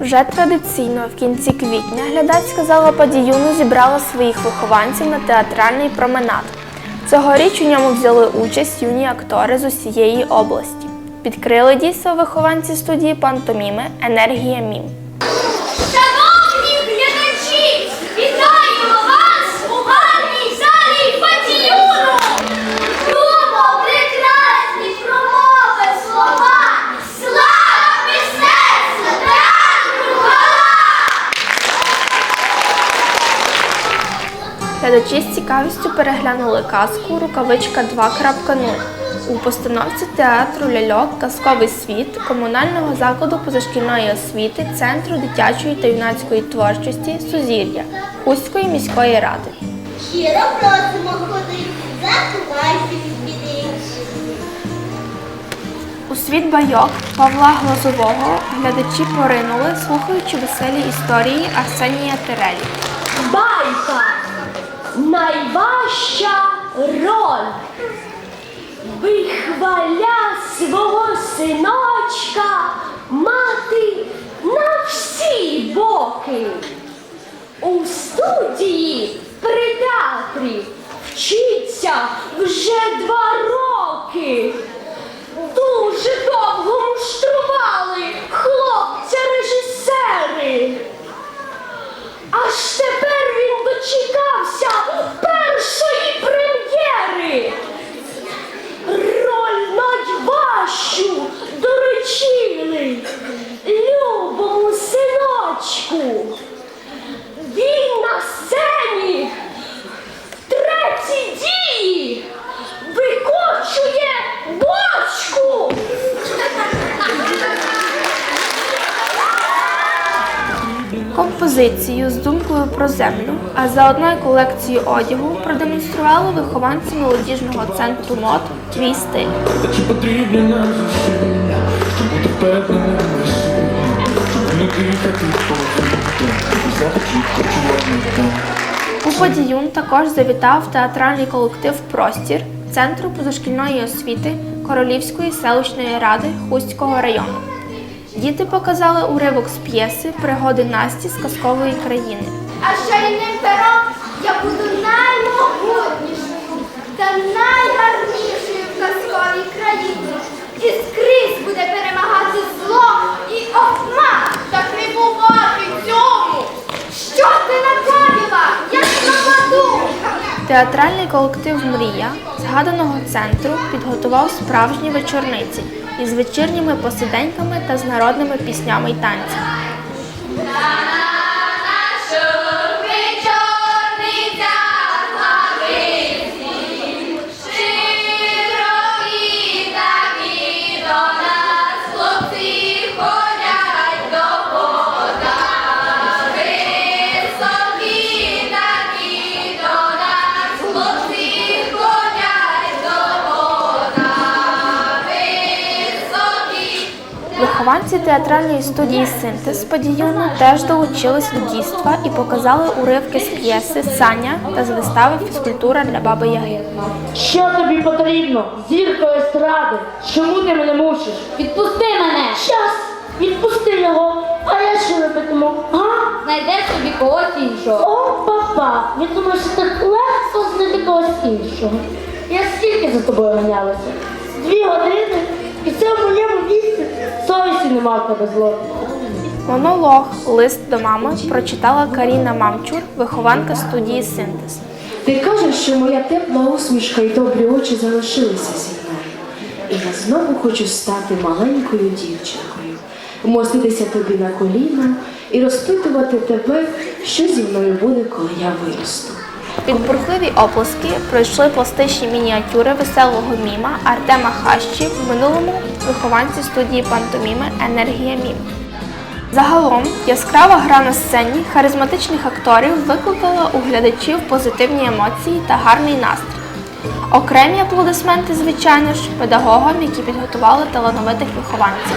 Вже традиційно в кінці квітня глядацька зала Падіюну зібрала своїх вихованців на театральний променад. Цьогоріч у ньому взяли участь юні актори з усієї області. Підкрили дійство вихованці студії пантоміми Енергія Мім. Глядачі з цікавістю переглянули казку Рукавичка 2.0 у постановці театру ляльок Казковий світ комунального закладу позашкільної освіти Центру дитячої та юнацької творчості Сузір'я Хуської міської ради. Щиро просимо ходи, заховайся від біди. У світ байок Павла Глазового глядачі поринули, слухаючи веселі історії Арсенія Терелі. Байка Вихваля свого синочка мати на всі боки. У студії при театрі вчиться вже два Композицію з думкою про землю, а заодно й колекцію одягу продемонстрували вихованці молодіжного центру мод Твій стиль. Чи потрібні нам зусилля, щоб бути впевненими в собі, щоб не дихати повітря, знати чітко, чого. У Подіюн також завітав театральний колектив Простір Центру позашкільної освіти Королівської селищної ради Хустського району. Діти показали уривок з п'єси Пригоди Насті з казкової країни. А шальним пером я буду наймогутнішою та найгарнішою в казковій країні. І скрізь буде перемагати зло і обман. Так не бувати цьому. Що ти накоїла? Я нападу. Театральний колектив Мрія згаданого центру підготував справжні вечорниці із вечірніми посиденьками та з народними піснями й танцями. Вихованці театральної студії Синтез Подіюну теж долучились до дійства і показали уривки з п'єси Саня та з вистави Фізкультура для баби Яги. Що тобі потрібно? Зірко естради. Чому ти мене мучиш? Відпусти мене! Щас! Відпусти його, а я що робитиму? А? Знайдеш собі когось іншого. О, папа! Він думає, що так легко знайти когось іншого. Я скільки за тобою ганялася? Дві години? І це в моєму віці совісті нема в тебе зло. Монолог Лист до мами прочитала Каріна Мамчур, вихованка студії Синтез. Ти кажеш, що моя тепла усмішка і добрі очі залишилися зі мною. І я знову хочу стати маленькою дівчинкою, вмоститися тобі на коліна і розпитувати тебе, що зі мною буде, коли я виросту. Під бурхливі оплески пройшли пластичні мініатюри веселого міма Артема Хащі в минулому вихованці студії пантоміми Енергія Мім. Загалом яскрава гра на сцені харизматичних акторів викликала у глядачів позитивні емоції та гарний настрій. Окремі аплодисменти, звичайно ж, педагогам, які підготували талановитих вихованців.